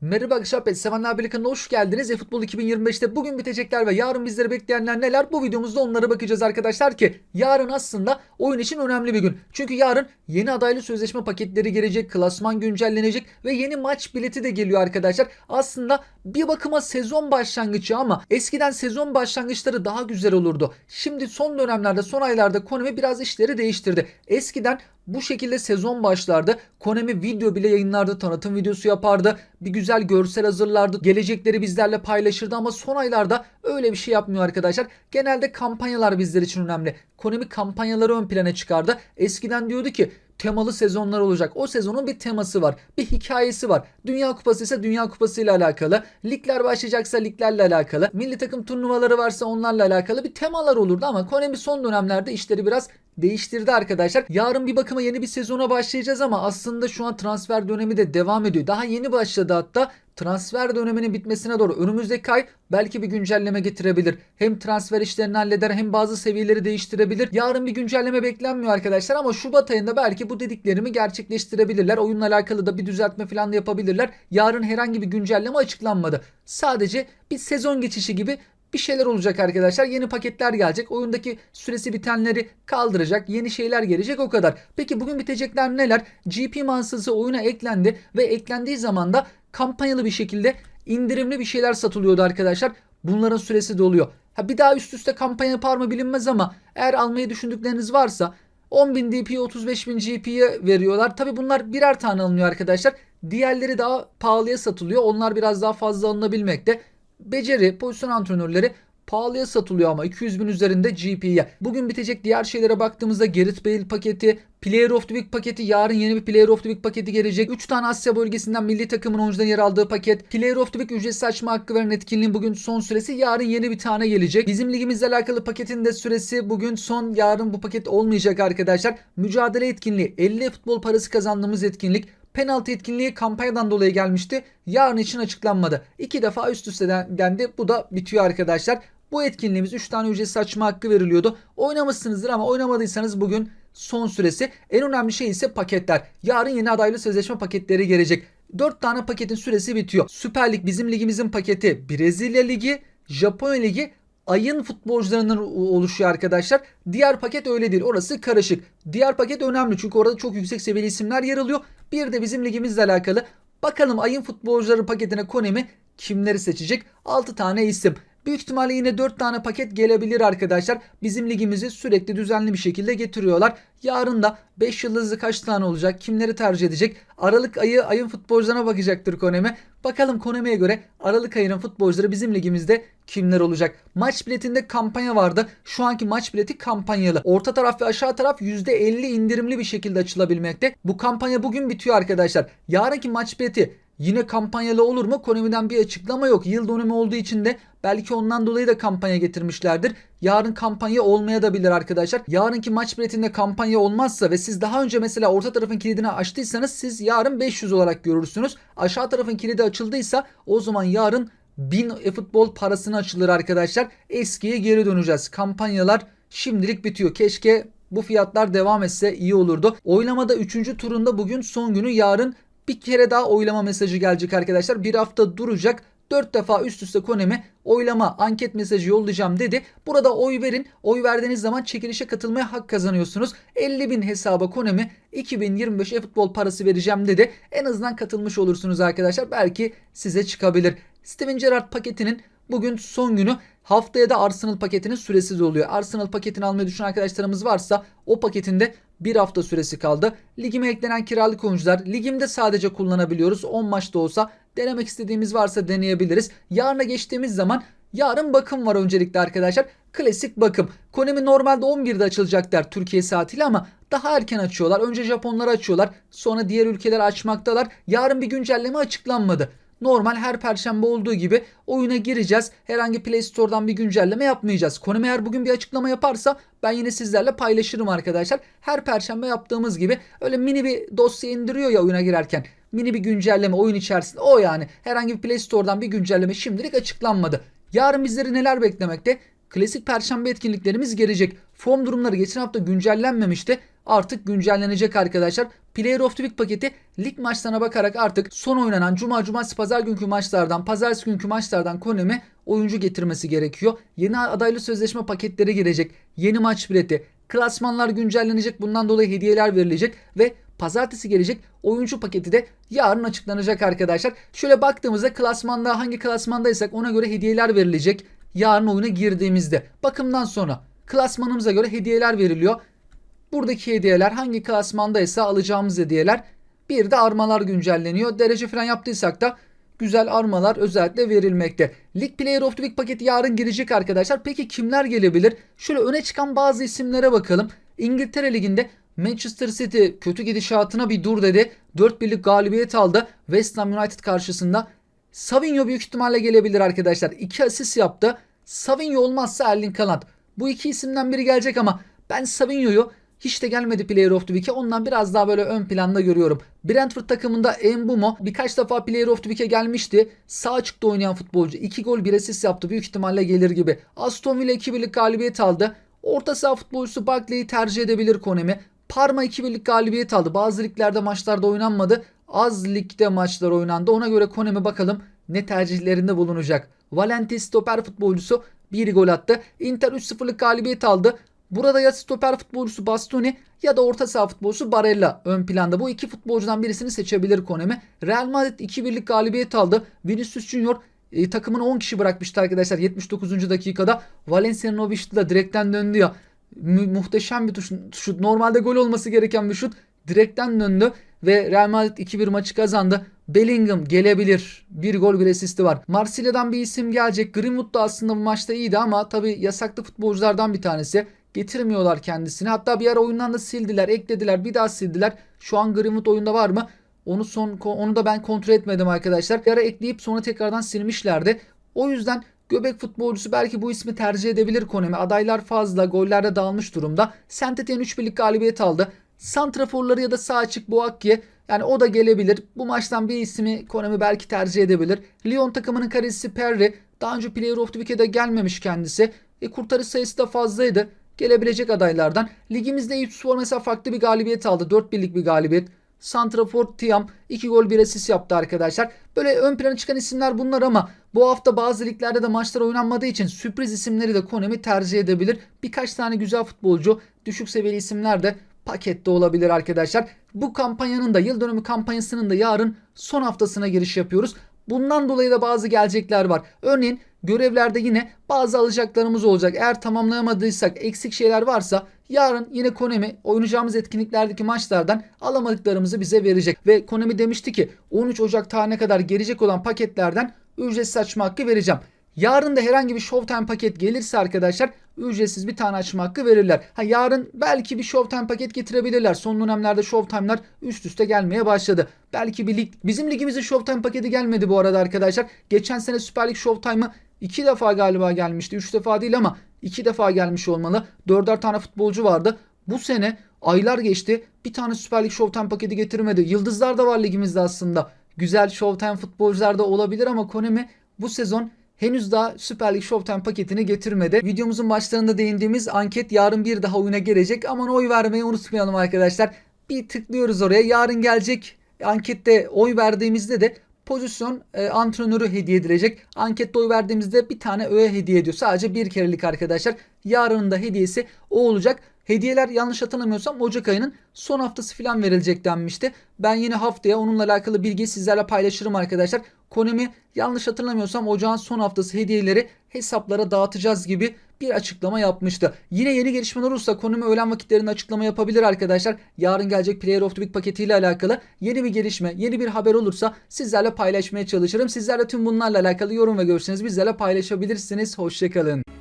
Merhaba arkadaşlar, Sevenler Birliği kanalına hoş geldiniz. eFootball 2025'te bugün bitecekler ve yarın bizleri bekleyenler neler? Bu videomuzda onlara bakacağız arkadaşlar ki yarın aslında oyun için önemli bir gün. Çünkü yarın yeni adaylı sözleşme paketleri gelecek, klasman güncellenecek ve yeni maç bileti de geliyor arkadaşlar. Aslında bir bakıma sezon başlangıcı ama eskiden sezon başlangıçları daha güzel olurdu. Şimdi son dönemlerde, son aylarda Konami biraz işleri değiştirdi. Eskiden bu şekilde sezon başlardı. Konami video bile yayınlardı, tanıtım videosu yapardı. Bir güzel görsel hazırlardı. Gelecekleri bizlerle paylaşırdı ama son aylarda öyle bir şey yapmıyor arkadaşlar. Genelde kampanyalar bizler için önemli. Konami kampanyaları ön plana çıkardı. Eskiden diyordu ki temalı sezonlar olacak. O sezonun bir teması var. Bir hikayesi var. Dünya Kupası ise Dünya Kupası ile alakalı. Ligler başlayacaksa liglerle alakalı. Milli takım turnuvaları varsa onlarla alakalı bir temalar olurdu ama Konami son dönemlerde işleri biraz değiştirdi arkadaşlar. Yarın bir bakıma yeni bir sezona başlayacağız ama aslında şu an transfer dönemi de devam ediyor. Daha yeni başladı hatta transfer döneminin bitmesine doğru önümüzdeki ay belki bir güncelleme getirebilir. Hem transfer işlerini halleder hem bazı seviyeleri değiştirebilir. Yarın bir güncelleme beklenmiyor arkadaşlar ama Şubat ayında belki bu dediklerimi gerçekleştirebilirler. Oyunla alakalı da bir düzeltme falan da yapabilirler. Yarın herhangi bir güncelleme açıklanmadı. Sadece bir sezon geçişi gibi bir şeyler olacak arkadaşlar. Yeni paketler gelecek. Oyundaki süresi bitenleri kaldıracak. Yeni şeyler gelecek o kadar. Peki bugün bitecekler neler? GP mağazası oyuna eklendi ve eklendiği zaman da kampanyalı bir şekilde indirimli bir şeyler satılıyordu arkadaşlar. Bunların süresi doluyor. Ha bir daha üst üste kampanya yapar mı bilinmez ama eğer almayı düşündükleriniz varsa 10.000 DP'ye 35.000 GP'ye veriyorlar. Tabi bunlar birer tane alınıyor arkadaşlar. Diğerleri daha pahalıya satılıyor. Onlar biraz daha fazla alınabilmekte beceri, pozisyon antrenörleri pahalıya satılıyor ama 200 bin üzerinde GP'ye. Bugün bitecek diğer şeylere baktığımızda Gerrit Bale paketi, Player of the Week paketi, yarın yeni bir Player of the Week paketi gelecek. 3 tane Asya bölgesinden milli takımın oyuncuların yer aldığı paket. Player of the Week ücretsiz açma hakkı veren etkinliğin bugün son süresi. Yarın yeni bir tane gelecek. Bizim ligimizle alakalı paketin de süresi bugün son. Yarın bu paket olmayacak arkadaşlar. Mücadele etkinliği 50 futbol parası kazandığımız etkinlik penaltı etkinliği kampanyadan dolayı gelmişti. Yarın için açıklanmadı. İki defa üst üste dendi. Bu da bitiyor arkadaşlar. Bu etkinliğimiz 3 tane ücretsiz açma hakkı veriliyordu. Oynamışsınızdır ama oynamadıysanız bugün son süresi. En önemli şey ise paketler. Yarın yeni adaylı sözleşme paketleri gelecek. 4 tane paketin süresi bitiyor. Süper Lig bizim ligimizin paketi Brezilya Ligi, Japonya Ligi, ayın futbolcularından oluşuyor arkadaşlar. Diğer paket öyle değil. Orası karışık. Diğer paket önemli çünkü orada çok yüksek seviyeli isimler yer alıyor. Bir de bizim ligimizle alakalı. Bakalım ayın futbolcuları paketine Konemi kimleri seçecek? 6 tane isim. Büyük ihtimalle yine 4 tane paket gelebilir arkadaşlar. Bizim ligimizi sürekli düzenli bir şekilde getiriyorlar. Yarın da 5 yıldızlı kaç tane olacak? Kimleri tercih edecek? Aralık ayı ayın futbolcularına bakacaktır Konemi. Bakalım Konemi'ye göre Aralık ayının futbolcuları bizim ligimizde kimler olacak? Maç biletinde kampanya vardı. Şu anki maç bileti kampanyalı. Orta taraf ve aşağı taraf %50 indirimli bir şekilde açılabilmekte. Bu kampanya bugün bitiyor arkadaşlar. Yarınki maç bileti Yine kampanyalı olur mu? Konami'den bir açıklama yok. Yıl dönümü olduğu için de belki ondan dolayı da kampanya getirmişlerdir. Yarın kampanya olmaya da bilir arkadaşlar. Yarınki maç biletinde kampanya olmazsa ve siz daha önce mesela orta tarafın kilidini açtıysanız siz yarın 500 olarak görürsünüz. Aşağı tarafın kilidi açıldıysa o zaman yarın 1000 e-futbol parasını açılır arkadaşlar. Eskiye geri döneceğiz. Kampanyalar şimdilik bitiyor. Keşke bu fiyatlar devam etse iyi olurdu. Oylamada 3. turunda bugün son günü yarın bir kere daha oylama mesajı gelecek arkadaşlar. Bir hafta duracak. 4 defa üst üste Konemi oylama anket mesajı yollayacağım dedi. Burada oy verin. Oy verdiğiniz zaman çekilişe katılmaya hak kazanıyorsunuz. 50 bin hesaba Konemi 2025 e-futbol parası vereceğim dedi. En azından katılmış olursunuz arkadaşlar. Belki size çıkabilir. Steven Gerrard paketinin bugün son günü haftaya da Arsenal paketinin süresi doluyor. Arsenal paketini almayı düşünen arkadaşlarımız varsa o paketinde bir hafta süresi kaldı. Ligime eklenen kiralık oyuncular ligimde sadece kullanabiliyoruz. 10 maçta olsa denemek istediğimiz varsa deneyebiliriz. Yarına geçtiğimiz zaman yarın bakım var öncelikle arkadaşlar. Klasik bakım. Konemi normalde 11'de açılacaklar Türkiye saatiyle ama daha erken açıyorlar. Önce Japonlar açıyorlar. Sonra diğer ülkeler açmaktalar. Yarın bir güncelleme açıklanmadı. Normal her perşembe olduğu gibi oyuna gireceğiz. Herhangi Play Store'dan bir güncelleme yapmayacağız. Konami eğer bugün bir açıklama yaparsa ben yine sizlerle paylaşırım arkadaşlar. Her perşembe yaptığımız gibi öyle mini bir dosya indiriyor ya oyuna girerken. Mini bir güncelleme oyun içerisinde o yani. Herhangi bir Play Store'dan bir güncelleme şimdilik açıklanmadı. Yarın bizleri neler beklemekte? Klasik perşembe etkinliklerimiz gelecek. Form durumları geçen hafta güncellenmemişti. Artık güncellenecek arkadaşlar. Player of the Week paketi lig maçlarına bakarak artık son oynanan cuma, cumartesi, pazar günkü maçlardan, pazartesi günkü maçlardan Konami oyuncu getirmesi gerekiyor. Yeni adaylı sözleşme paketleri gelecek. Yeni maç bileti, klasmanlar güncellenecek. Bundan dolayı hediyeler verilecek ve pazartesi gelecek oyuncu paketi de yarın açıklanacak arkadaşlar. Şöyle baktığımızda klasmanda hangi klasmandaysak ona göre hediyeler verilecek. Yarın oyuna girdiğimizde. Bakımdan sonra klasmanımıza göre hediyeler veriliyor. Buradaki hediyeler hangi klasmandaysa alacağımız hediyeler. Bir de armalar güncelleniyor. Derece falan yaptıysak da güzel armalar özellikle verilmekte. League Player of the Week paketi yarın girecek arkadaşlar. Peki kimler gelebilir? Şöyle öne çıkan bazı isimlere bakalım. İngiltere Ligi'nde Manchester City kötü gidişatına bir dur dedi. 4 birlik galibiyet aldı West Ham United karşısında. Savinho büyük ihtimalle gelebilir arkadaşlar. 2 asist yaptı. Savinho olmazsa Erling Haaland. Bu iki isimden biri gelecek ama ben Savinho'yu hiç de gelmedi Player of the Week'e. Ondan biraz daha böyle ön planda görüyorum. Brentford takımında Embumo birkaç defa Player of the Week'e gelmişti. Sağ açıkta oynayan futbolcu. 2 gol 1 asist yaptı. Büyük ihtimalle gelir gibi. Aston Villa 2 birlik galibiyet aldı. Orta saha futbolcusu Barkley'i tercih edebilir Konemi. Parma 2 birlik galibiyet aldı. Bazı liglerde maçlarda oynanmadı. Az ligde maçlar oynandı. Ona göre Konemi bakalım ne tercihlerinde bulunacak. Valenti stoper futbolcusu bir gol attı. Inter 3-0'lık galibiyet aldı. Burada ya stoper futbolcusu Bastoni ya da orta saha futbolcusu Barella ön planda. Bu iki futbolcudan birisini seçebilir Konemi. Real Madrid 2-1'lik galibiyet aldı. Vinicius Junior e, takımını 10 kişi bırakmıştı arkadaşlar 79. dakikada. Valencia'nın o da direkten döndü ya. Mu- muhteşem bir tuş, şut. Normalde gol olması gereken bir şut. Direkten döndü ve Real Madrid 2-1 maçı kazandı. Bellingham gelebilir. Bir gol bir asisti var. Marsilya'dan bir isim gelecek. Greenwood da aslında bu maçta iyiydi ama tabi yasaklı futbolculardan bir tanesi. Getirmiyorlar kendisini. Hatta bir ara oyundan da sildiler, eklediler, bir daha sildiler. Şu an Greenwood oyunda var mı? Onu son onu da ben kontrol etmedim arkadaşlar. Bir ara ekleyip sonra tekrardan silmişlerdi. O yüzden Göbek futbolcusu belki bu ismi tercih edebilir Konemi. Adaylar fazla, gollerde dağılmış durumda. Saint-Étienne 3 birlik galibiyet aldı. Santraforları ya da sağ açık Boakye yani o da gelebilir. Bu maçtan bir ismi Konami belki tercih edebilir. Lyon takımının kalecisi Perry. Daha önce Player of the Week'e de gelmemiş kendisi. E, kurtarış sayısı da fazlaydı. Gelebilecek adaylardan. Ligimizde Eyüp Spor mesela farklı bir galibiyet aldı. 4 birlik bir galibiyet. Santrafor Tiam 2 gol 1 asist yaptı arkadaşlar. Böyle ön plana çıkan isimler bunlar ama bu hafta bazı liglerde de maçlar oynanmadığı için sürpriz isimleri de Konami tercih edebilir. Birkaç tane güzel futbolcu, düşük seviyeli isimler de pakette olabilir arkadaşlar. Bu kampanyanın da yıl dönümü kampanyasının da yarın son haftasına giriş yapıyoruz. Bundan dolayı da bazı gelecekler var. Örneğin görevlerde yine bazı alacaklarımız olacak. Eğer tamamlayamadıysak eksik şeyler varsa yarın yine Konami oynayacağımız etkinliklerdeki maçlardan alamadıklarımızı bize verecek. Ve Konami demişti ki 13 Ocak tarihine kadar gelecek olan paketlerden ücretsiz açma hakkı vereceğim. Yarın da herhangi bir Showtime paket gelirse arkadaşlar ücretsiz bir tane açma hakkı verirler. Ha yarın belki bir Showtime paket getirebilirler. Son dönemlerde Showtime'lar üst üste gelmeye başladı. Belki bir lig bizim ligimizin Showtime paketi gelmedi bu arada arkadaşlar. Geçen sene Süper Lig Showtime'ı iki defa galiba gelmişti. Üç defa değil ama iki defa gelmiş olmalı. Dörder tane futbolcu vardı. Bu sene aylar geçti. Bir tane Süper Lig Showtime paketi getirmedi. Yıldızlar da var ligimizde aslında. Güzel Showtime futbolcular da olabilir ama Konami bu sezon henüz daha Süper Lig Showtime paketini getirmedi. Videomuzun başlarında değindiğimiz anket yarın bir daha oyuna gelecek. Aman oy vermeyi unutmayalım arkadaşlar. Bir tıklıyoruz oraya. Yarın gelecek ankette oy verdiğimizde de pozisyon e, antrenörü hediye edilecek. Ankette oy verdiğimizde bir tane öğe hediye ediyor. Sadece bir kerelik arkadaşlar. Yarının da hediyesi o olacak. Hediyeler yanlış hatırlamıyorsam Ocak ayının son haftası falan verilecek denmişti. Ben yine haftaya onunla alakalı bilgiyi sizlerle paylaşırım arkadaşlar. Konemi yanlış hatırlamıyorsam ocağın son haftası hediyeleri hesaplara dağıtacağız gibi bir açıklama yapmıştı. Yine yeni gelişmeler olursa Konami öğlen vakitlerinde açıklama yapabilir arkadaşlar. Yarın gelecek Player of the Week paketiyle alakalı yeni bir gelişme, yeni bir haber olursa sizlerle paylaşmaya çalışırım. Sizler de tüm bunlarla alakalı yorum ve görüşlerinizi bizlerle paylaşabilirsiniz. Hoşçakalın.